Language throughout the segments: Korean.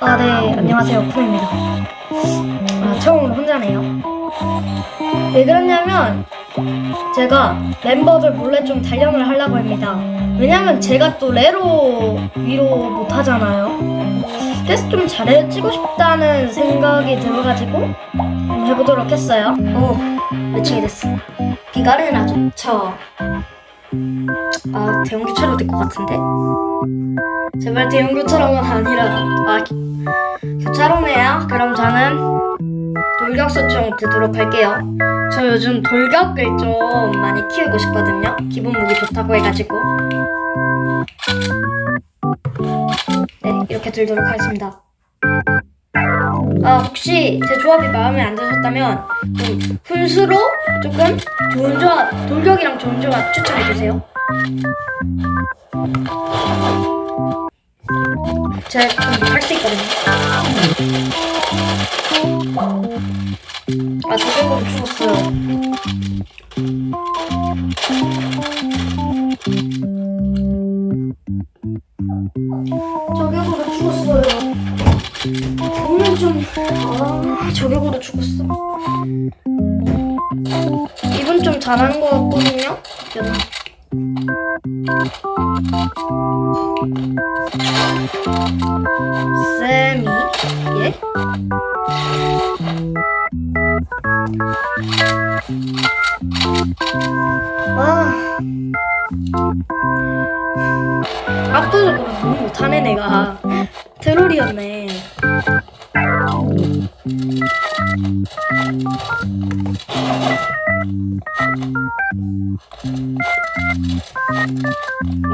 아, 네, 안녕하세요. 쿠입니다. 아, 처음으로 혼자네요. 왜 그러냐면, 제가 멤버들 몰래 좀 단련을 하려고 합니다. 왜냐면 제가 또 레로 위로 못 하잖아요. 그래서 좀 잘해지고 싶다는 생각이 들어가지고 좀 해보도록 했어요. 오, 매칭이 됐어. 비가르나 좋죠. 아, 대형 교차로 될 것 같은데? 제발 대형 교차로가 아니라 아 교차로네요. 그럼 저는 돌격소총 되도록 할게요. 저 요즘 돌격을 좀 많이 키우고 싶거든요. 기본 무기 좋다고 해가지고 네 이렇게 들도록 하겠습니다. 아 혹시 제 조합이 마음에 안 드셨다면 좀 훈수로 조금 좋은 조합 돌격이랑 좋은 조합 추천해 주세요. 제가 좀할수 있거든요. 아, 저격으로 죽었어요. 아, 저격으로 죽었어. 이분 좀 잘하는 것 같거든요? 여튼. 쌤이 예? 아 압도적으로 너무 못하네 내가 트롤이었네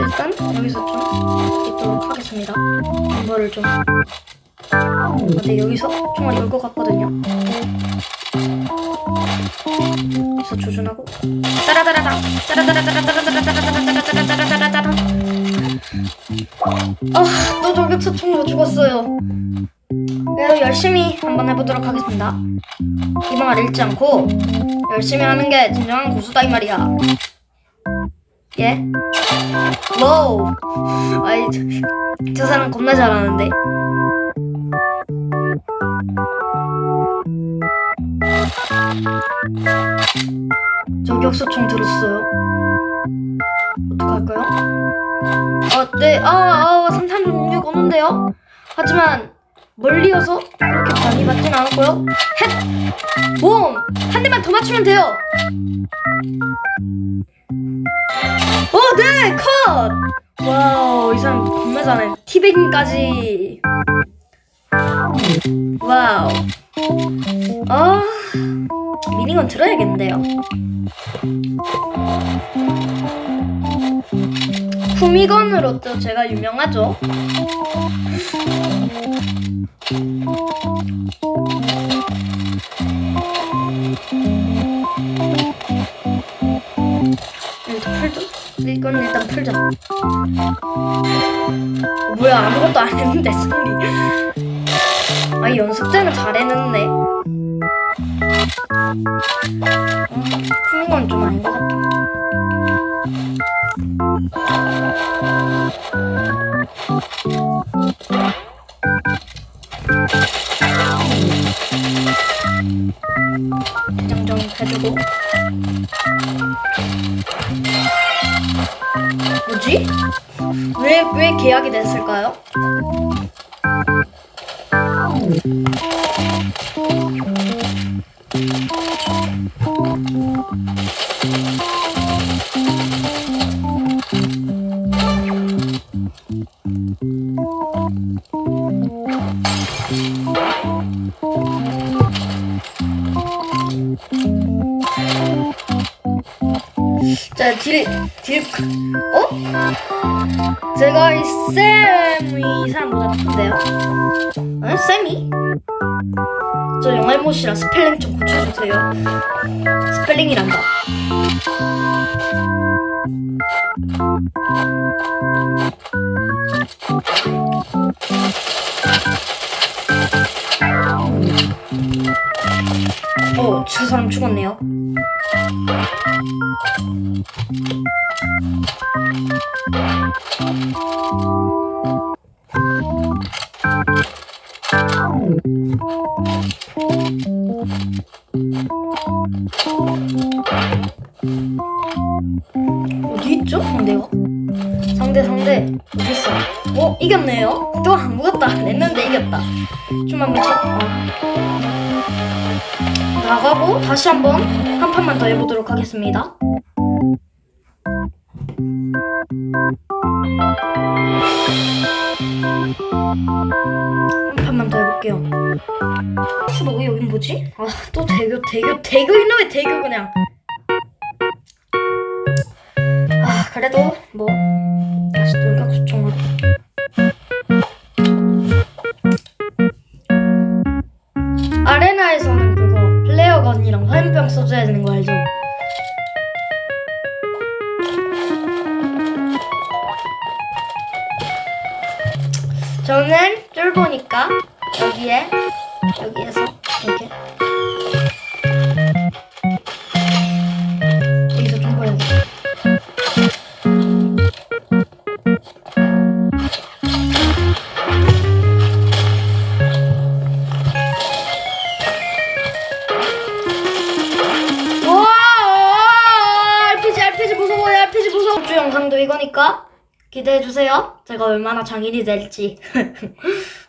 일단 여기서 좀 있도록 하겠습니다 정보를 좀 아, 네, 여기서 총알이 올 것 같거든요. 그래서 조준하고 따라따라당 따라따라따라따라따라따라따라따라따라따라따라따라 아, 또 저기 총으로 죽었어요. 그래도 열심히 한번 해보도록 하겠습니다. 이말 잃지 않고 열심히 하는 게 진정한 고수다 이 말이야. 예? 와우. 아이 저, 저 사람 겁나 잘하는데. 저격수총 들었어요. 어떡할까요? 아, 네, 아, 아, 336 오는데요? 하지만, 멀리여서 그렇게 많이 맞진 않았고요. 헷! 봄! 한 대만 더 맞추면 돼요! 어, 네! 컷! 와우, 이 사람 정말 잘해. 티베깅까지. 와우. 아, 미니건 들어야겠는데요. 후미건으로 또 제가 유명하죠. 풀자. 이건 일단 풀자. 어, 뭐야 아무것도 안 했는데 승리. 아 연습 때는 잘해냈네. 쿠밍은 좀 아닌 것 같다. 뭐지? 왜, 왜 계약이 됐을까요? 자, 딜, 딜, 어? 제가 이 쌤이 이 사람보다 나쁜데요? 어? 쌤이? 저 영알못이라 스펠링 좀 고쳐주세요. 스펠링이란다. 어, 저 사람 죽었네요. 어디 있죠? 내가? 이겼네요. 또안 했는데 이겼다. 좀 한번 쳐. 어. 나가고 다시 한번 한 판만 더 해보도록 하겠습니다. 한 판만 더 해볼게요. 뭐 여긴 뭐지? 아 또 대교 대교 대교 이놈의 대교 그냥. 그래도 뭐 다시 돌격수총으로. 아레나에서는 그거 플레어건이랑 화염병 써줘야 되는 거 알죠? 저는 쫄 보니까 여기에 여기에서 이렇게 영상도 이거니까 기대해 주세요. 제가 얼마나 장인이 될지